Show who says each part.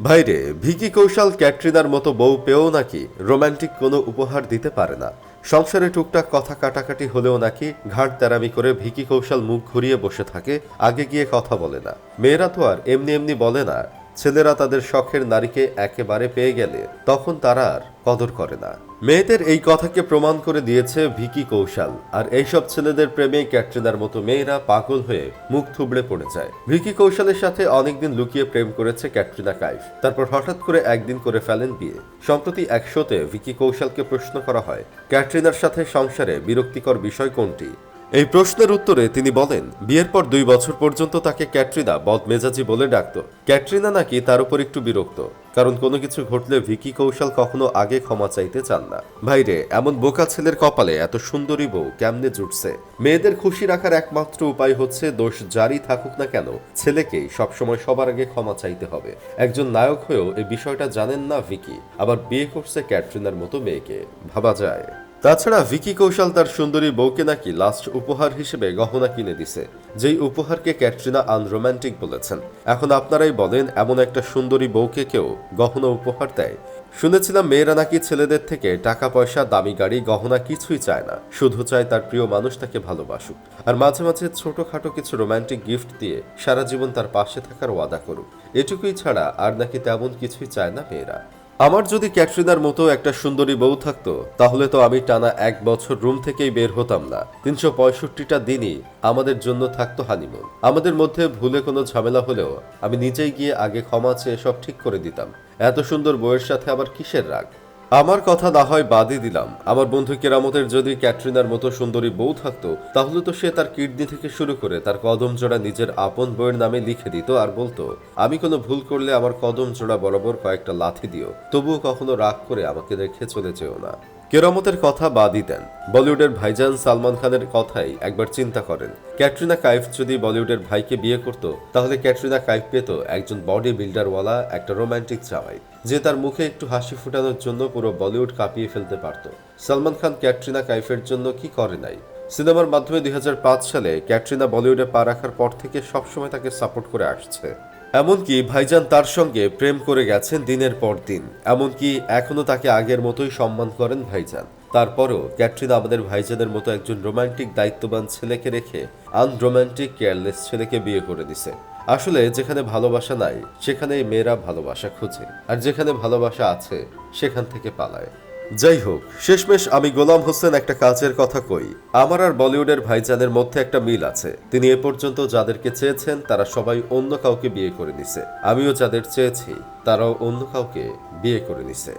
Speaker 1: ভাইরে, ভিকি কৌশল ক্যাটরিনার মতো বউ পেয়েও নাকি রোম্যান্টিক কোনো উপহার দিতে পারে না। সংসারে টুকটাক কথা কাটাকাটি হলেও নাকি ঘাট তেরামি করে ভিকি কৌশল মুখ ঘুরিয়ে বসে থাকে, আগে গিয়ে কথা বলে না। মেয়েরা তো আর এমনি এমনি বলে না ছেলেরা তাদের শখের নারীকে একেবারে পেয়ে গেলে তখন তারা আর কদর করে না। মেয়েদের এই কথাকে প্রমাণ করে দিয়েছে ভিকি কৌশল। আর এইসব ছেলেদের প্রেমে ক্যাটরিনার মতো মেয়েরা পাগল হয়ে মুখ থুবড়ে পড়ে যায়। ভিকি কৌশলের সাথে অনেকদিন লুকিয়ে প্রেম করেছে ক্যাটরিনা কাইফ। তারপর হঠাৎ করে একদিন করে ফেলেন বিয়ে। সম্প্রতি এক শোতে ভিকি কৌশলকে প্রশ্ন করা হয়, ক্যাটরিনার সাথে সংসারে বিরক্তিকর বিষয় কোনটি? এই প্রশ্নের উত্তরে তিনি বলেন, বিয়ের পর দুই বছর পর্যন্ত তাকে ক্যাটরিনা বদমেজাজি বলে ডাকত। ক্যাটরিনা নাকি তার উপর একটু বিরক্ত, কারণ কোনো কিছু ঘটলে ভিকি কৌশল কখনো আগে ক্ষমা চাইতে চান না। ভাইরে, এমন বোকা ছেলের কপালে এত সুন্দরী বউ কেমনে জুটছে? মেয়েদের খুশি রাখার একমাত্র উপায় হচ্ছে দোষ জারি থাকুক না কেন, ছেলেকেই সবসময় সবার আগে ক্ষমা চাইতে হবে। একজন নায়ক হয়েও এই বিষয়টা জানেন না ভিকি, আবার বিয়ে করছে ক্যাটরিনার মতো মেয়েকে। ভাবা যায়। তাছাড়া ভিকি কৌশল তার সুন্দরী বউকে নাকি লাস্ট উপহার হিসেবে গহনা কিনে দিছে, যেই উপহারকে ক্যাটরিনা আনরোম্যান্টিক বলেছেন। এখন আপনারাই বলেন, এমন একটা সুন্দরী বউকে কেউ গহনা উপহার দেয়? শুনেছিলাম মেয়েরা নাকি ছেলেদের থেকে টাকা পয়সা দামি গাড়ি, গহনা কিছুই চায় না। শুধু চায় তার প্রিয় মানুষ তাকে ভালোবাসুক। আর মাঝে মাঝে ছোটখাটো কিছু রোমান্টিক গিফট দিয়ে সারা জীবন তার পাশে থাকার ওয়াদা করুক। এটুকুই ছাড়া আর নাকি তেমন কিছুই চায় না মেয়েরা। আমার যদি ক্যাটরিনার মতো একটা সুন্দরী বউ থাকতো, তাহলে তো আমি টানা এক বছর রুম থেকেই বের হতাম না। তিনশো পঁয়ষট্টিটা দিনই আমাদের জন্য থাকতো হানিমুন। আমাদের মধ্যে ভুলে কোনো ঝামেলা হলেও আমি নিজেই গিয়ে আগে ক্ষমা চেয়ে সব ঠিক করে দিতাম। এত সুন্দর বউয়ের সাথে আবার কিসের রাগ? আমার কথা না হয় বাদই দিলাম। আমার বন্ধু কেরামতের যদি ক্যাটরিনার মতো সুন্দরী বউ থাকতো, তাহলে তো সে তার কিডনি থেকে শুরু করে তার কদম জোড়া নিজের আপন বইয়ের নামে লিখে দিত আর বলতো, আমি কোনো ভুল করলে আমার কদম জোড়া বরাবর কয়েকটা লাথি দিও, তবুও কখনো রাগ করে আমাকে রেখে চলে যেও না। কেরামতের কথা বাদই দেন। বলিউডের ভাইজান সালমান খানের কথাই একবার চিন্তা করেন। ক্যাটরিনা কাইফ যদি বলিউডের ভাইকে বিয়ে করত, তাহলে ক্যাটরিনা কাইফ পেত একজন বডি বিল্ডারওয়ালা একটা রোমান্টিক জামাই। যে তার মুখে একটু হাসি ফোটানোর জন্য পুরো বলিউড কাঁপিয়ে ফেলতে পারত। সালমান খান ক্যাটরিনা কাইফের জন্য কি করে নাই? সিনেমার মাধ্যমে দুই হাজার পাঁচ সালে ক্যাটরিনা বলিউডে পা রাখার পর থেকে সবসময় তাকে সাপোর্ট করে আসছে। এমনকি ভাইজান তার সঙ্গে প্রেম করে গেছেন দিনের পর দিন। এমনকি এখনও তাকে আগের মতোই সম্মান করেন ভাইজান। তারপরও ক্যাটরিনা আমাদের ভাইজানের মতো একজন রোমান্টিক, দায়িত্ববান ছেলেকে রেখে আনরোমান্টিক, কেয়ারলেস ছেলেকে বিয়ে করে দিছে। আসলে যেখানে ভালোবাসা নাই, সেখানেই মেয়েরা ভালোবাসা খুঁজে। আর যেখানে ভালোবাসা আছে, সেখান থেকে পালায়। যাই হোক শেষমেশ আমি গোলাম হোসেন একটা কাজের কথা কই। আমার আর বলিউডের ভাইজানের মধ্যে একটা মিল আছে। তিনি এ পর্যন্ত যাদেরকে চেয়েছেন, তারা সবাই অন্য কাউকে বিয়ে করে নিছে। আমিও যাদের চেয়েছি, তারাও অন্য কাউকে বিয়ে করে নিছে।